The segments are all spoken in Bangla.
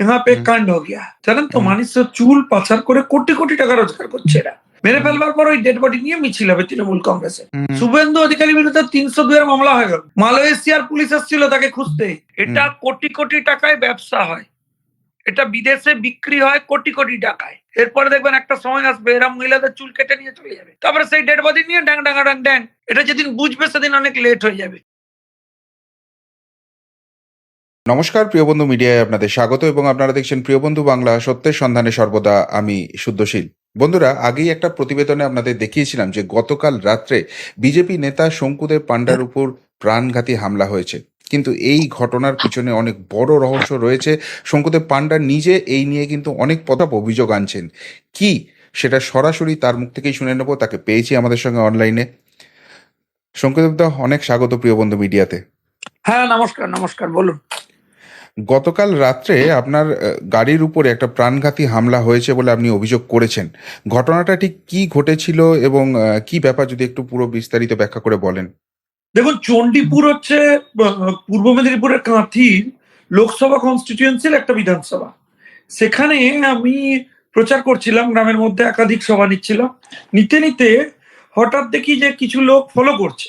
यहाँ पे एक কাণ্ড हो गया জানেন তো মানুষের চুল পাচার করে কোটি কোটি টাকা রোজগার করছে এরা মেরে ফেলবার পর ওই ডেড বডি নিয়ে মিছিল হবে তৃণমূল কংগ্রেসে শুভেন্দু অধিকারী বিরুদ্ধে তিনশো দুয়ের মামলা হয়ে গেল মালয়েশিয়ার পুলিশ এসেছিল তাকে খুঁজতে এটা কোটি কোটি টাকায় ব্যবসা হয় এটা বিদেশে বিক্রি হয় কোটি কোটি টাকায় এরপরে দেখবেন একটা সময় আসবে এরা মহিলাদের চুল কেটে নিয়ে চলে যাবে তারপরে সেই ডেড বডি নিয়ে ড্যাং ড্যাং ড্যাং ড্যাং এটা যেদিন বুঝবে সেদিন অনেক লেট হয়ে যাবে নমস্কার, প্রিয় বন্ধু মিডিয়ায় আপনাদের স্বাগত এবং আপনারা দেখছেন প্রিয় বন্ধু বাংলা, সত্যের সন্ধানে সর্বদা আমি শুদ্ধশীল। বন্ধুরা, আগেই একটা প্রতিবেদনে আপনাদের দেখিয়েছিলাম যে গতকাল রাত্রে বিজেপি নেতা শঙ্কুদেব পান্ডার উপর প্রাণঘাতী হামলা হয়েছে। কিন্তু এই ঘটনার পিছনে অনেক বড় রহস্য রয়েছে। শঙ্কুদেব পান্ডা নিজে এই নিয়ে কিন্তু অনেক পদাপ অভিযোগ আনছেন। কি? সেটা সরাসরি তার মুখ থেকেই শুনে নেব, তাকে পেয়েছি আমাদের সঙ্গে অনলাইনে। শঙ্কুদেব দা, অনেক স্বাগত প্রিয় বন্ধু মিডিয়াতে। হ্যাঁ নমস্কার নমস্কার, বলুন। গতকাল রাত্রে আপনার গাড়ির উপরে একটা প্রাণঘাতী হামলা হয়েছে বলে আপনি অভিযোগ করেছেন। ঘটনাটা ঠিক কি ঘটেছিল এবং কি ব্যাপার যদি একটু পুরো বিস্তারিত ব্যাখ্যা করে বলেন। দেখুন, চণ্ডীপুর হচ্ছে পূর্ব মেদিনীপুরের কাঁথির লোকসভা কনস্টিটিউয়েন্সির একটা বিধানসভা। সেখানে আমি প্রচার করছিলাম, গ্রামের মধ্যে একাধিক সভা নিচ্ছিলাম। নিতে নিতে হঠাৎ দেখি যে কিছু লোক ফলো করছে।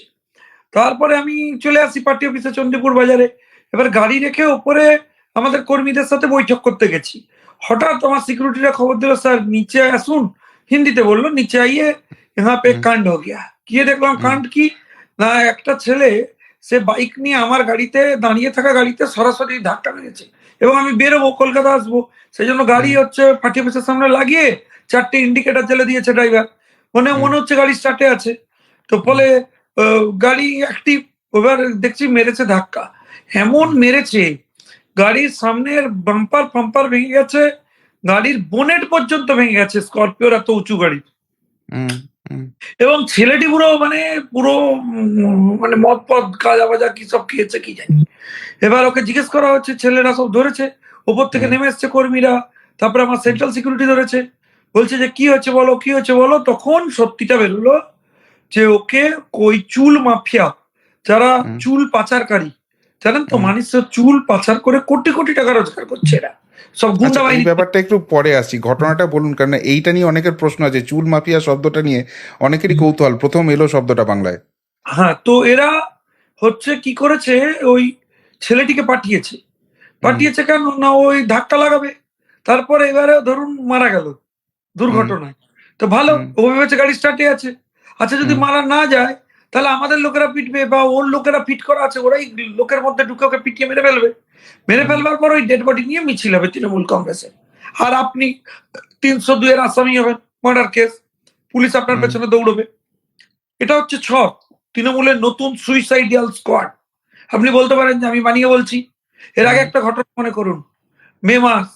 তারপরে আমি চলে আসি পার্টি অফিসে, চণ্ডীপুর বাজারে। এবার গাড়ি রেখে ওপরে আমাদের কর্মীদের সাথে বৈঠক করতে গেছি। হঠাৎ আমার সিকিউরিটিরা খবর দিল স্যার নিচে আসুন। হিন্দিতে বলল নিচে আইয়ে ইহা পে কাণ্ড হো গিয়া। গিয়ে দেখলাম কাণ্ড কি? না একটা ছেলে সে বাইক নিয়ে আমার গাড়িতে দাঁড়িয়ে থাকা গাড়িতে সরাসরি ধাক্কা মেরেছে এবং আমি বেরোবো কলকাতা আসব। সেই জন্য গাড়ি হচ্ছে ফাটি অফিসের সামনে লাগিয়ে চারটে ইন্ডিকেটার জেলে দিয়েছে ড্রাইভার মনে মনে হচ্ছে গাড়ি স্টার্টে আছে। তো ফলে গাড়ি একটি এবার দেখছি মেরেছে ধাক্কা। এমন মেরেছে গাড়ির সামনের বাম্পার ফাম্পার ভেঙে গেছে গাড়ির বোনেট পর্যন্ত ভেঙে গেছে স্করপিওর এত উঁচু গাড়ি। এবং ছেলেটি পুরো মানে পুরো মানে মদ পদ গাঁজা বাজা কি সব খেয়েছে কি জানি। এবার ওকে জিজ্ঞেস করা হচ্ছে ছেলেরা সব ধরেছে ওপর থেকে নেমে এসছে কর্মীরা তারপরে আমার সেন্ট্রাল সিকিউরিটি ধরেছে বলছে যে কি হয়েছে বলো কি হয়েছে বলো? তখন সত্যিটা বেরোলো যে ওকে ওই চুল মাফিয়া যারা চুল পাচারকারী জানেন তো মানুষ চুল পাচার করে কোটি কোটি টাকা রোজগার করছে এরা। সব গুন্ডা আচ্ছা বাহিনী। ব্যাপারটা একটু পরে আসছি। ঘটনাটা বলুন কারণ এইটা নিয়ে অনেকের প্রশ্ন আছে চুল মাফিয়া শব্দটা নিয়ে অনেকেরই কৌতূহল। প্রথম এলো শব্দটা বাংলায়। হ্যাঁ তো এরা হচ্ছে কি করেছে ওই ছেলেটিকে পাঠিয়েছে। পাঠিয়েছে কেন? না ওই ধাক্কা লাগাবে। তারপরে এবারে ধরুন মারা গেল দুর্ঘটনায়। তো ভালো। ও ভেবেছে গাড়ি স্টার্টে আছে। আচ্ছা যদি মারা না যায় তাহলে আমাদের লোকেরা পিটবে বা ওর লোকেরা ফিট করা আছে ওরাই লোকের মধ্যে ঢুকে ওকে পিটিয়ে মেরে ফেলবে। মেরে ফেলবার পর ওই ডেড বডি নিয়ে মিছিল হবে তৃণমূল কংগ্রেসে। আর আপনি তিনশো দুইয়ের আসামি হবেন মার্ডার কেস পুলিশ আপনার পেছনে দৌড়বে। এটা হচ্ছে ছক তৃণমূলের নতুন সুইসাইডিয়াল স্কোয়াড আপনি বলতে পারেন যে আমি বানিয়ে বলছি এর আগে একটা ঘটনা মনে করুন। মে মাস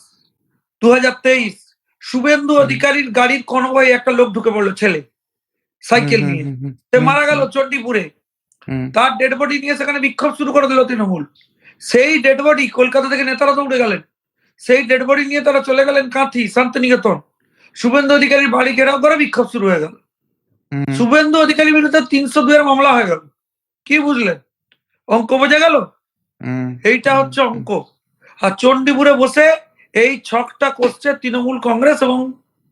দু হাজার তেইশ শুভেন্দু। অধিকারীর গাড়ির কনভয়ে একটা লোক ঢুকে পড়ল ছেলে। সাইকেল নিয়ে। সে মারা গেল চণ্ডীপুরে। তার ডেড বডি নিয়ে সেখানে বিক্ষোভ শুরু করে দিল তৃণমূল। সেই ডেড বডি কলকাতা থেকে নেতারা দৌড়ে গেলেন। সেই ডেড বডি নিয়ে তারা চলে গেলেন কাঁথি শান্তিনিকেতন। শুভেন্দু অধিকারীর বাড়ি ঘেরাও করে বিক্ষোভ শুরু হয়ে গেল। শুভেন্দু অধিকারীর বিরুদ্ধে তিনশো দুয়ের মামলা হয়ে গেল। কি বুঝলেন? অঙ্ক বোঝা গেল? এইটা হচ্ছে অঙ্ক। আর চণ্ডীপুরে বসে এই ছকটা করছে তৃণমূল কংগ্রেস এবং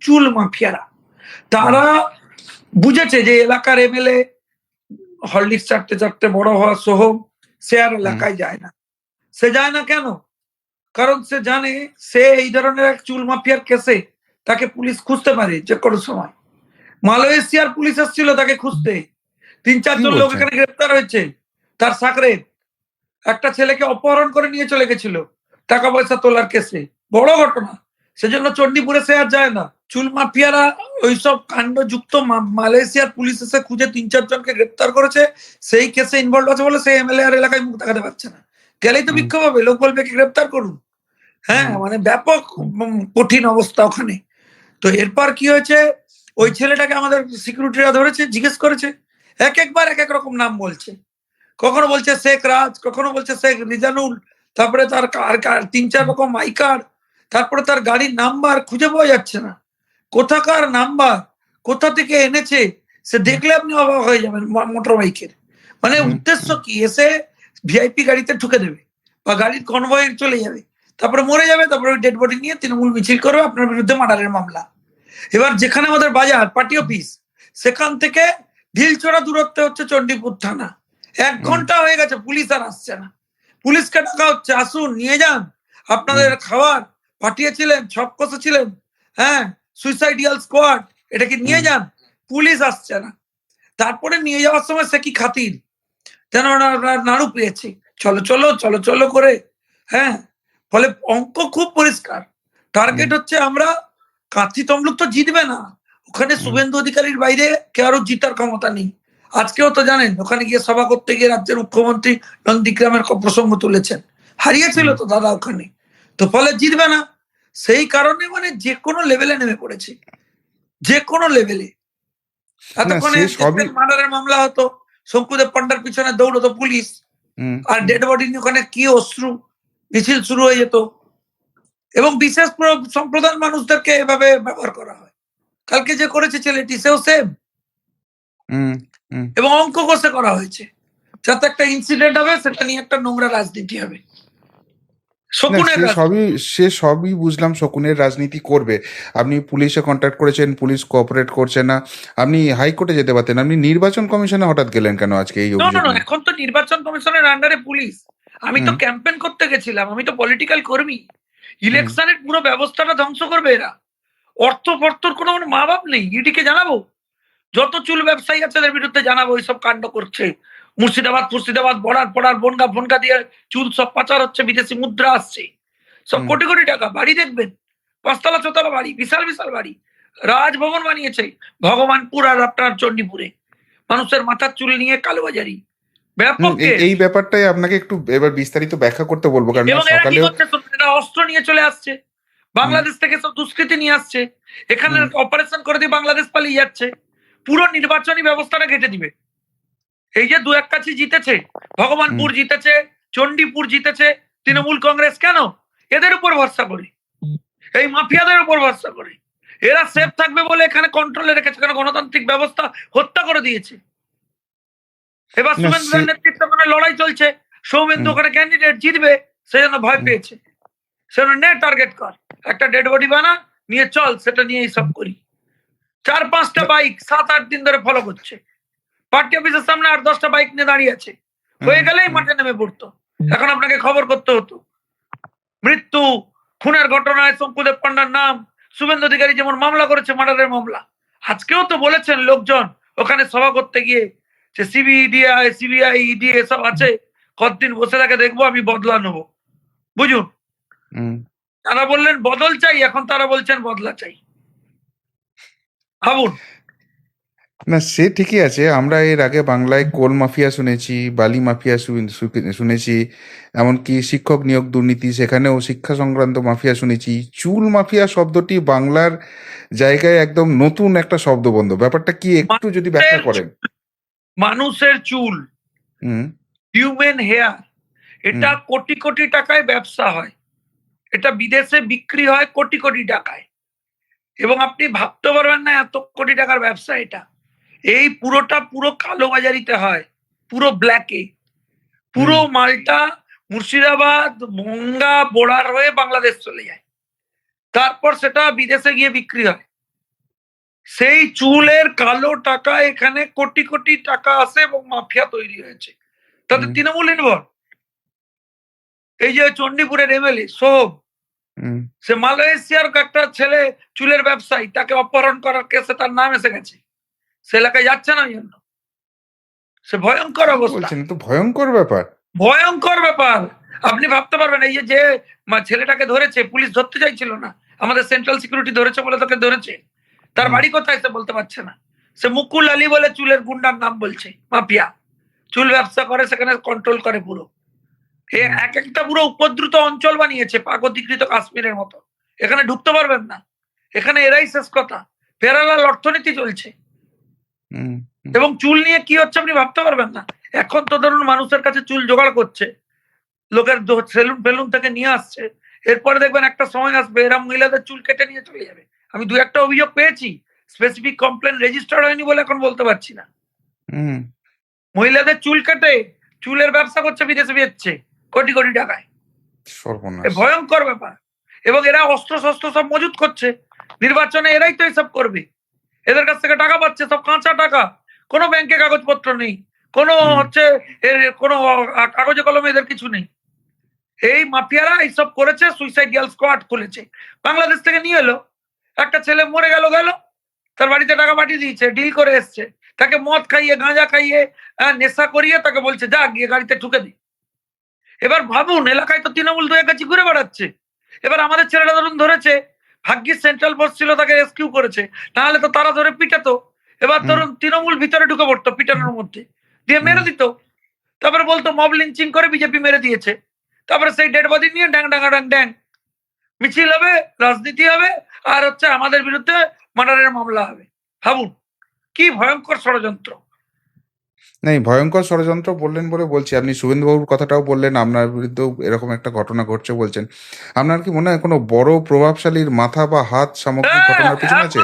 চুল মাফিয়ারা। তারা বুঝেছে যে এলাকার এমএলএ হরলিক্স চারটে চারটে বড় হওয়া সহ সে আর এলাকায় যায় না। সে যায় না কেন? কারণ সে জানে সে এই ধরনের এক চুল মাফিয়ার কেসে তাকে পুলিশ খুঁজতে পারে যে কোনো সময়। মালয়েশিয়ার পুলিশ এসেছিল তাকে খুঁজতে। তিন চারজন লোক এখানে গ্রেপ্তার হয়েছে। তার সাকরে একটা ছেলেকে অপহরণ করে নিয়ে চলে গেছিল টাকা পয়সা তোলার কেসে। বড় ঘটনা। সেজন্য চণ্ডীপুরে সে আর যায় না। চুল মাফিয়ারা ওইসব কাণ্ড যুক্ত মালয়েশিয়ার পুলিশ এসে খুঁজে তিন চারজনকে গ্রেপ্তার করেছে সেই কেসে ইনভলভ আছে বলে সেই এমএলএ আর এলাকায় মুখ দেখাতে পারছে না। গেলেই তো। বিক্ষোভ হবে লোক বলবে কি গ্রেপ্তার করুন। হ্যাঁ মানে ব্যাপক কঠিন অবস্থা ওখানে। তো এরপর কি হয়েছে? ওই ছেলেটাকে আমাদের সিকিউরিটিরা ধরেছে জিজ্ঞেস করেছে। এক একবার এক এক রকম নাম বলছে। কখনো বলছে শেখ রাজ কখনো বলছে শেখ রিজানুল তারপরে তার কার কার তিন চার রকম আই কার্ড তারপরে তার গাড়ির নাম্বার খুঁজে পাওয়া যাচ্ছে না। কোথাকার নাম্বার? কোথা থেকে এনেছে? সে দেখলে আপনি অবাক হয়ে যাবেন মোটর বাইকের মানে উদ্দেশ্য কি? এসে ভিআইপি গাড়িতে ঢুকে দেবে বা গাড়ির কনভয়ে চলে যাবে। তারপরে মরে যাবে তারপরে ওই ডেড বডি নিয়ে তৃণমূল মিছিল করবে আপনার বিরুদ্ধে মার্ডারের মামলা। এবার যেখানে আমাদের বাজার পার্টি অফিস সেখান থেকে ঢিলছড়া দূরত্বে হচ্ছে চণ্ডীপুর থানা। এক ঘণ্টা হয়ে গেছে পুলিশ আর আসছে না। পুলিশকে ডাকা হচ্ছে আসুন নিয়ে যান। আপনাদের খাবার পাঠিয়েছিলেন ছক কষেছিলেন হ্যাঁ? সুইসাইডিয়াল স্কোয়াড এটা কি নিয়ে যান পুলিশ আসছে না। তারপরে নিয়ে যাওয়ার সময় সে কি খাতির? যেন নাড়ু পেয়েছে। চলো চলো চলো চলো করে হ্যাঁ? ফলে অঙ্ক খুব পরিষ্কার। টার্গেট হচ্ছে আমরা কাঁথি তমলুক তো জিতবে না। ওখানে শুভেন্দু অধিকারীর বাইরে কারও জিতার ক্ষমতা নেই। আজকেও তো জানেন ওখানে গিয়ে সভা করতে গিয়ে রাজ্যের মুখ্যমন্ত্রী নন্দীগ্রামের প্রসঙ্গ তুলেছেন। হারিয়েছিল তো দাদা ওখানে। তো ফলে জিতবে না। সেই কারণে মানে যে কোনো লেভেলে নেমে পড়েছে। যে কোনো লেভেলে এতক্ষণে মার্ডারের মামলা হতো শঙ্কুদেব পান্ডার পিছনে দৌড়তো পুলিশ আর ডেড বডি ওখানে কি অশ্রু মিছিল শুরু হয়ে যেত। এবং বিশেষ প্র- সম্প্রদায়ের মানুষদেরকে এভাবে ব্যবহার করা হয়। কালকে যে করেছে ছেলেটি সেও সেম এবং অঙ্ক কষে করা হয়েছে। যাতে একটা ইনসিডেন্ট হবে সেটা নিয়ে একটা নোংরা রাজনীতি হবে। শকুনের সবই সে সবই বুঝলাম শকুনের রাজনীতি করবে। আপনি পুলিশে কন্ট্যাক্ট করেছেন পুলিশ কোঅপারেট করছে না। আপনি হাইকোর্টে যেতে পারতেন আপনি নির্বাচন কমিশনে হঠাৎ গেলেন কেন আজকে এই? এখন তো নির্বাচন কমিশনের আন্ডারে পুলিশ। আমি তো ক্যাম্পেন করতে গেছিলাম আমি তো পলিটিক্যাল কর্মী। ইলেকশনের পুরো ব্যবস্থাটা ধ্বংস করবে এরা। অর্থ ফর্তর কোনো মা বাপ নেই ইডিকে জানাব? যত চুল ব্যবসায়ী আছে তাদের বিরুদ্ধে জানাব এইসব কাণ্ড করছে। মুর্শিদাবাদ মুর্শিদাবাদ বর্ডার পড়ার বনগা ফনগা দিয়ে চুল সব পাচার হচ্ছে বিদেশি মুদ্রা আসছে। সব কোটি কোটি টাকা বাড়ি দেখবেন। পাঁচতলা ছতলা বাড়ি বিশাল বিশাল বাড়ি। রাজভবন বানিয়েছে ভগবানপুর আর আপনার চণ্ডীপুরে। মানুষের মাথার চুল নিয়ে কালোবাজারি। ব্যাপক এই- ব্যাপারটাই আপনাকে একটু এবার বিস্তারিত ব্যাখ্যা করতে বলব কারণ এরা অস্ত্র নিয়ে চলে আসছে। বাংলাদেশ থেকে সব দুষ্কৃতি নিয়ে আসছে। এখানে অপারেশন করে দিয়ে বাংলাদেশ পালিয়ে যাচ্ছে। পুরো নির্বাচনী ব্যবস্থাটা ঘেটে দিবে। এই যে দু এক কাছে জিতেছে ভগবানপুর জিতেছে চণ্ডীপুর জিতেছে তৃণমূল কংগ্রেস কেন? এদের উপর ভরসা করি। এই মাফিয়াদের উপর ভরসা করি। এরা সেফ থাকবে বলে এখানে কন্ট্রোলে রেখেছে কারণ গণতান্ত্রিক ব্যবস্থা হত্যা করে দিয়েছে? এবার না, নেতৃত্ব ওখানে লড়াই চলছে সৌমেন্দু হুম। ওখানে ক্যান্ডিডেট জিতবে সে জন্য ভয় পেয়েছে। সে নে টার্গেট কর। একটা ডেড বডি বানা নিয়ে চল সেটা নিয়েই সব করি। চার পাঁচটা বাইক সাত আট দিন ধরে ফলো করছে। পার্টি অফিসের সামনে আট দশটা বাইক নিয়ে দাঁড়িয়ে আছে। হয়ে গেলেই মাঠে নেমে পড়তো। এখন আপনাকে খবর করতে হতো। মৃত্যু খুনের ঘটনায় শঙ্কুদেব পান্ডার নাম শুভেন্দু অধিকারী যেমন মামলা করেছে মার্ডারের মামলা। আজকেও তো বলেছেন লোকজন ওখানে সভা করতে গিয়ে যে সিবিআই সিবিআই ইডি এসব আছে কতদিন বসে থাকে দেখব আমি বদলা নেব। বুঝুন? তারা বললেন বদল চাই এখন তারা বলছেন বদলা চাই। ভাবুন। না সে ঠিকই আছে। আমরা এর আগে বাংলায় কোল মাফিয়া শুনেছি বালি মাফিয়া শুনেছি এমনকি শিক্ষক নিয়োগ দুর্নীতি সেখানেও শিক্ষা সংক্রান্ত মাফিয়া শুনেছি। চুল মাফিয়া শব্দটি বাংলার জায়গায় একদম নতুন একটা শব্দবন্ধ। ব্যাপারটা কি একটু যদি ব্যাখ্যা করেন? মানুষের চুল হুম। হিউম্যান হেয়ার এটা কোটি কোটি টাকায় ব্যবসা হয়। এটা বিদেশে বিক্রি হয় কোটি কোটি টাকায়। এবং আপনি ভাবতে পারবেন না এত কোটি টাকার ব্যবসা এটা। এই পুরোটা পুরো কালো বাজারিতে হয় পুরো ব্ল্যাকে পুরো মালটা মুর্শিদাবাদ মঙ্গা বোড়ার হয়ে বাংলাদেশ চলে যায়। তারপর সেটা বিদেশে গিয়ে বিক্রি হয়। সেই চুলের কালো টাকা এখানে কোটি কোটি টাকা আছে এবং মাফিয়া তৈরি হয়েছে। তাতে। তৃণমূল ইনভলভ এই যে চণ্ডীপুরের এমএলএ হুম। সে মালয়েশিয়ার একটা ছেলে চুলের ব্যবসায়ী তাকে অপহরণ করার কেসে তার নাম এসে গেছে। সে এলাকায় যাচ্ছে না ওই জন্য। সে ভয়ঙ্কর অবস্থা। তো ভয়ঙ্কর ব্যাপার। ভয়ঙ্কর ব্যাপার। আপনি ভাবতে পারবেন এই যে ছেলেটাকে ধরেছে পুলিশ ধরতে চাইছিল না। আমাদের সেন্ট্রাল সিকিউরিটি ধরেছে বলে তোকে ধরেছে। তার বাড়ি কোথায় সে বলতে পারছে না। সে মুকুল আলী বলে চুলের গুন্ডার নাম বলছে মাফিয়া। চুল ব্যবসা করে সেখানে কন্ট্রোল করে পুরো। এ এক একটা পুরো উপদ্রুত অঞ্চল বানিয়েছে পাক অধিকৃত কাশ্মীরের মতো। এখানে ঢুকতে পারবেন না। এখানে এরাই শেষ কথা। প্যারালাল অর্থনীতি চলছে। এবং চুল নিয়ে কি হচ্ছে আপনি ভাবতে পারবেন না। এখন তো ধরুন মানুষের কাছে চুল জোগাড় করছে লোকের সেলুন ফেলুন থেকে নিয়ে আসছে এরপরে দেখবেন একটা সময় আসবে এরা মহিলাদের চুল কেটে নিয়ে চলে যাবে। আমি দু একটা অভিযোগ পেয়েছি স্পেসিফিক কমপ্লেন রেজিস্টার্ড হয়নি বলে এখন বলতে পারছি না। মহিলাদের চুল কেটে চুলের ব্যবসা করছে বিদেশে বেচছে কোটি কোটি টাকায়। ভয়ঙ্কর ব্যাপার। এবং এরা অস্ত্র শস্ত্র সব মজুত করছে নির্বাচনে এরাই তো এসব করবে। এদের কাছ থেকে টাকা পাচ্ছে সব কাঁচা টাকা। কোনো ব্যাংকে কাগজপত্র নেই। কোনো হচ্ছে এর কোনো কাগজে কলমে এদের কিছু নেই। এই মাফিয়ারা এইসব করেছে সুইসাইড সুইসাইডিয়াল স্কোয়াড খুলেছে। বাংলাদেশ থেকে নিয়ে এলো। একটা ছেলে মরে গেল গেল। তার বাড়িতে টাকা পাঠিয়ে দিয়েছে ডিল করে এসছে। তাকে মদ খাইয়ে গাঁজা খাইয়ে নেশা করিয়ে তাকে বলছে যা গিয়ে গাড়িতে ঠুকে দি। এবার ভাবুন এলাকায় তো তৃণমূল দুয়ে কাছে ঘুরে বেড়াচ্ছে। এবার আমাদের ছেলেটা ধরুন ধরেছে ভাগ্যিস সেন্ট্রাল ফোর্স ছিল তাকে রেস্কিউ করেছে। নাহলে তো তারা ধরে পিটাতো। এবার ধরুন তৃণমূল ভিতরে ঢুকে পড়তো পিটানোর মধ্যে। দিয়ে মেরে দিত। তারপরে বলতো মব লিঞ্চিং করে বিজেপি মেরে দিয়েছে। তারপরে সেই ডেড বডি নিয়ে ড্যাং ডাঙ্গা ড্যাং ড্যাং। মিছিল হবে রাজনীতি হবে আর হচ্ছে আমাদের বিরুদ্ধে মার্ডারের মামলা হবে। ভাবুন কি ভয়ঙ্কর ষড়যন্ত্র। নেই ভয়ঙ্কর ষড়যন্ত্র বললেন বলে বলছি। আপনি শুভেন্দুবাবুর কথাটাও বললেন আপনার বিরুদ্ধেও এরকম একটা ঘটনা ঘটছে বলছেন। আপনার কি মনে হয় কোনো বড় প্রভাবশালীর মাথা বা হাত সামগ্রিক ঘটনার পিছনে আছে?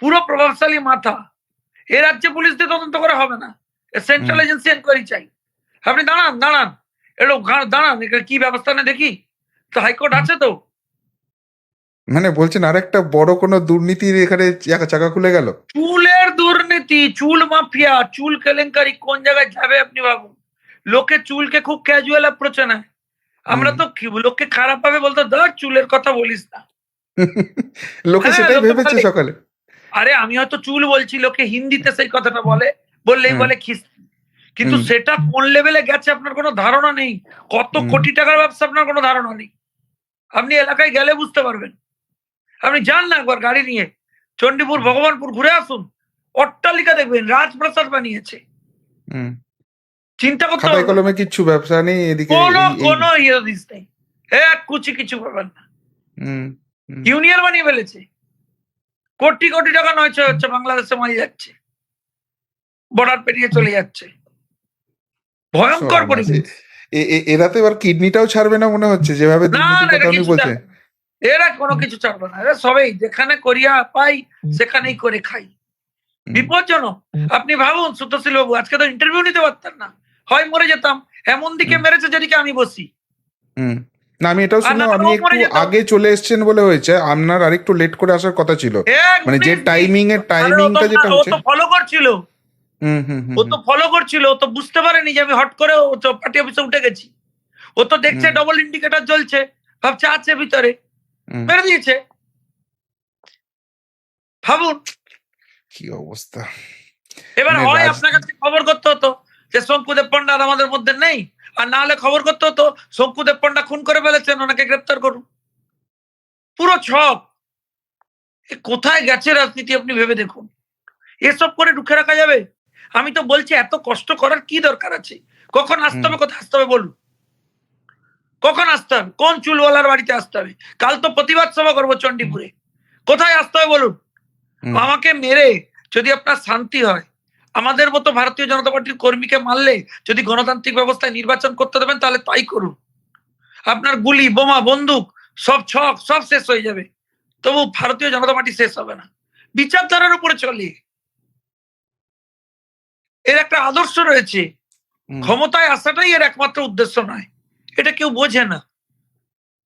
পুরো প্রভাবশালী মাথা। এ রাজ্যে পুলিশ দিয়ে তদন্ত করা হবে না। সেন্ট্রাল। এজেন্সি এনকোয়ারি চাই। আপনি দাঁড়ান দাঁড়ান। একটু ঘা- দাঁড়ান এখানে কি ব্যবস্থা নেয় দেখি। তো হাইকোর্ট আছে তো। মানে বলছেন আরেকটা বড় কোনো দুর্নীতির এখানে চাকা- চাকা খুলে গেল? চুলের দুর্নীতি চুল মাফিয়া চুল কেলেঙ্কারি কোন জায়গায় যাবে আপনি ভাবুন? লোকে চুলকে খুব ক্যাজুয়াল অ্যাপ্রোচে নেয়। আমরা তো লোককে খারাপ ভাবে বলতো ধর চুলের কথা বলিস না। লোকে হ্যাঁ, সেটাই ভেবেছে সকালে। আরে আমি হয়তো চুল বলছি লোকে হিন্দিতে সেই কথাটা বলে বললেই বলে খিস। কিন্তু সেটা কোন লেভেলে গেছে আপনার কোনো ধারণা নেই? কত কোটি টাকার ব্যবসা আপনার কোনো ধারণা নেই? আপনি এলাকায় গেলে বুঝতে পারবেন। আপনি যান না একবার গাড়ি নিয়ে। চণ্ডীপুর ভগবানপুর ঘুরে আসুন। অট্টালিকা দেখবেন রাজপ্রাসাদ বানিয়েছে। চিন্তা করতে হবে। কলমে কিচ্ছু ব্যবসা নেই এদিকে কোনো ইয়ে নেই। এক কুচি কিছু পাবেন না। ইউনিয়ন বানিয়ে ফেলেছে। কোটি কোটি টাকা নয়ছে হচ্ছে বাংলাদেশে মারি যাচ্ছে। বর্ডার পেরিয়ে চলে যাচ্ছে। ভয়ঙ্কর পরিস্থিতি এরা তো এবার কিডনিটাও ছাড়বে না মনে হচ্ছে যেভাবে দুর্নীতির কথা উনি। এরা কোনো কিছু ছাড়বে না। এরা সবাই যেখানে করিয়া পাই সেখানেই করে খাই। বিপজ্জনক। আপনি ভাবুন সুতশীল বাবু আজকে তো ইন্টারভিউ নিতে পারতেন না। হয় মরে যেতাম। এমন দিকে। মেরেছে যেদিকে আমি বসি। না আমি এটাও শুনলাম আপনি একটু আগে চলে এসেছেন বলে হয়েছে। আপনার আরেকটু লেট করে আসার কথা ছিল। মানে যে টাইমিং এর টাইমিংটা যেটা ও তো ফলো করছিল ও তো ফলো করছিল ও তো বুঝতে পারেনি যে আমি হট করে ও পার্টি অফিসে উঠে গেছি। ও তো দেখছে ডবল ইন্ডিকেটর জ্বলছে। ভাবছে আছে ভিতরে। মেরে দিয়েছে ভাবুন কি অবস্থা? এবার মানে হয় আপনার কাছে খবর করতে হতো যে শঙ্কুদেব পণ্ডা আমাদের মধ্যে নেই আর না হলে খবর করতে হতো শঙ্কুদেব পণ্ডা খুন করে ফেলেছেন ওনাকে গ্রেপ্তার করুন। পুরো ছক। এ কোথায় গেছে রাজনীতি আপনি ভেবে দেখুন। এসব করে ঢুকে রাখা যাবে? আমি তো বলছি এত কষ্ট করার কি দরকার আছে? কখন আসতে হবে কোথায় আসতে হবে বলুন। কখন আসতে হবে? কোন চুলওয়ালার বাড়িতে আসতে হবে? কাল তো প্রতিবাদ সভা করব চণ্ডীপুরে। কোথায় আসতে হবে বলুন। আমাকে মেরে যদি আপনার শান্তি হয় আমাদের মতো ভারতীয় জনতা পার্টির কর্মীকে মারলে যদি গণতান্ত্রিক ব্যবস্থায় নির্বাচন করতে দেবেন তাহলে তাই করুন। আপনার গুলি বোমা বন্দুক সব ছক সব শেষ হয়ে যাবে। তবু ভারতীয় জনতা পার্টি শেষ হবে না। বিচারধারার উপরে চলে। এর একটা আদর্শ রয়েছে। ক্ষমতায় আসাটাই এর একমাত্র উদ্দেশ্য নয়। এটা কেউ বোঝে না।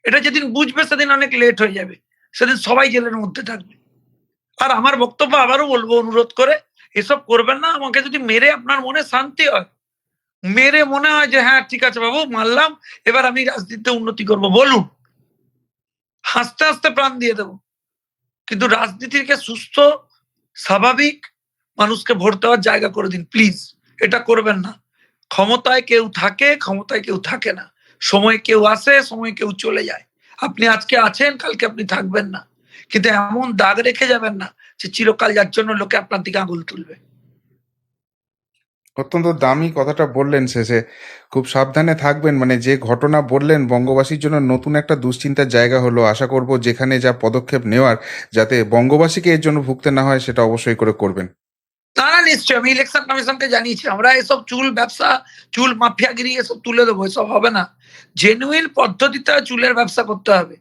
এটা যেদিন বুঝবে সেদিন অনেক লেট হয়ে যাবে। সেদিন সবাই জেলের মধ্যে থাকবে। আর আমার বক্তব্য আবারও বলব, অনুরোধ করে, এসব করবেন না। আমাকে যদি মেরে আপনার মনে শান্তি হয়, মেরে মনে হয় যে হ্যাঁ ঠিক আছে বাবু, মারলাম, এবার আমি রাজনীতিতে উন্নতি করব। বলুন, হাসতে হাসতে প্রাণ দিয়ে দেব। কিন্তু রাজনীতিকে সুস্থ, স্বাভাবিক মানুষকে ভোট দেওয়ার জায়গা করে দিন, প্লিজ। এটা করবেন না। ক্ষমতায় কেউ থাকে, ক্ষমতায় কেউ থাকে না। সময় কেউ আসে, সময় কেউ চলে যায়। আপনি আজকে আছেন, কালকে আপনি থাকবেন না। কিন্তু এমন দাগ রেখে যাবেন না যে চিরকাল যার জন্য লোকে আপনার দিকে আঙুল তুলবে। অত্যন্ত দামি কথাটা বললেন শেষে। খুব সাবধানে থাকবেন মানে যে ঘটনা বললেন বঙ্গবাসীর জন্য নতুন একটা দুশ্চিন্তার জায়গা হলো। আশা করব যেখানে যা পদক্ষেপ নেওয়ার, যাতে বঙ্গবাসীকে এর জন্য ভুগতে না হয়, সেটা অবশ্যই করে করবেন। না না নিশ্চয়ই আমি ইলেকশন কমিশনকে জানিয়েছি আমরা এসব চুল ব্যবসা চুল মাফিয়াগিরি এসব তুলে দেবো এসব হবে না। জেনুইন পদ্ধতিতে চুলের ব্যবসা করতে হবে।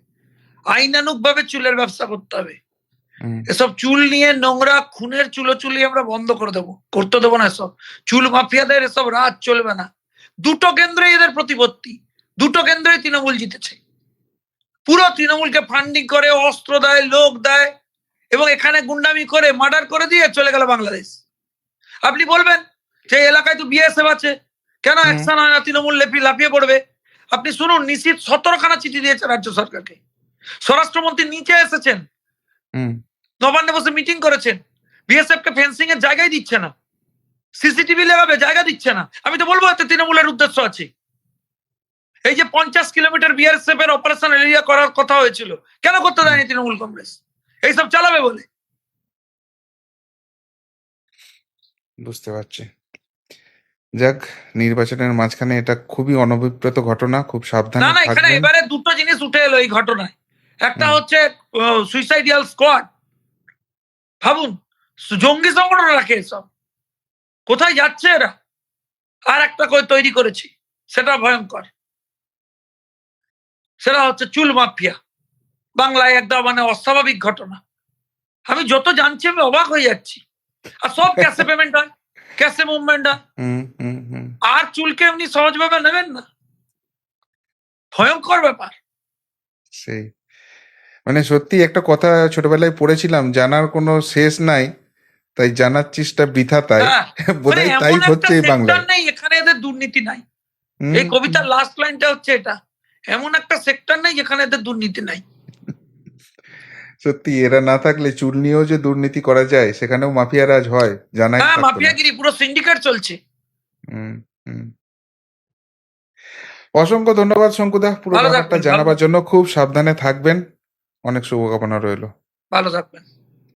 আইনানুক ভাবে চুলের ব্যবসা করতে হবে। এসব চুল নিয়ে নোংরা খুনের চুলো চুলি আমরা বন্ধ করে দেবো করতে দেবো না এসব। চুল মাফিয়াদের এসব রাত চলবে না। দুটো কেন্দ্রে এদের প্রতিপত্তি দুটো কেন্দ্রে তৃণমূল জিতেছে। পুরো তৃণমূলকে ফান্ডিং করে অস্ত্র দেয় লোক দেয় এবং এখানে গুন্ডামি করে মার্ডার করে দিয়ে চলে গেল বাংলাদেশ। আপনি বলবেন যে এলাকায় তো বিএসএফ আছে কেন। অ্যাকশন হয় না তৃণমূল লেপি লাফিয়ে পড়বে? আপনি শুনুন নিশ্চিত সতেরোখানা চিঠি দিয়েছে রাজ্য সরকারকে। স্বরাষ্ট্রমন্ত্রী নিচে এসেছেন। নবান্নে বসে মিটিং করেছেন। বিএসএফ কে ফেন্সিং এর জায়গায় দিচ্ছে না। সিসিটিভি লাগাবে জায়গা দিচ্ছে না। আমি তো বলব এতে তৃণমূলের উদ্দেশ্য আছে। এই যে পঞ্চাশ কিলোমিটার বিএসএফ এর অপারেশন এরিয়া করার কথা হয়েছিল কেন করতে দেয়নি তৃণমূল কংগ্রেস? এইসব চালাবে বলে বুঝতে পারছি। যাক নির্বাচনের মাঝখানে এটা খুবই অনভিপ্রেত ঘটনা খুব সাবধানে না না এখানে এবারে দুটো জিনিস উঠে এলো এই ঘটনায়। একটা হচ্ছে সুইসাইডিয়াল স্কোয়াড ভাবুন জঙ্গি সংগঠন রাখে এসব কোথায় যাচ্ছে এরা? আর একটা করে তৈরি করেছি সেটা ভয়ঙ্কর। সেটা হচ্ছে চুল মাফিয়া। বাংলায় একটা মানে অস্বাভাবিক ঘটনা। আমি যত জানছি আমি অবাক হয়ে যাচ্ছি। আর সব ক্যাশে পেমেন্ট হয় ক্যাশে মুভমেন্ট হয়। আর চুলকে এমনি সহজভাবে নেবেন না। ভয়ঙ্কর ব্যাপার। সেই। মানে সত্যি একটা কথা ছোটবেলায় পড়েছিলাম জানার কোনো শেষ নাই তাই জানার চেষ্টা বৃথা তাই। হ্যাঁ, মানে বোধহয় তাই হচ্ছে সেক্টর নেই এখানে এদের দুর্নীতি নাই। এই কবিতার লাস্ট লাইনটা হচ্ছে এটা। এমন একটা সেক্টর নেই যেখানে এদের দুর্নীতি নাই। সত্যি এরা না থাকলে চুল নিয়েও যে দুর্নীতি করা যায় সেখানেও মাফিয়া রাজ হয় জানাই হ্যাঁ মাফিয়াগিরি পুরো সিন্ডিকেট চলছে। হুম, হুম। অসংখ্য ধন্যবাদ শঙ্কুদা পুরো ব্যাপারটা জানাবার জন্য। খুব সাবধানে থাকবেন। অনেক শুভকামনা রইল। ভালো থাকবেন।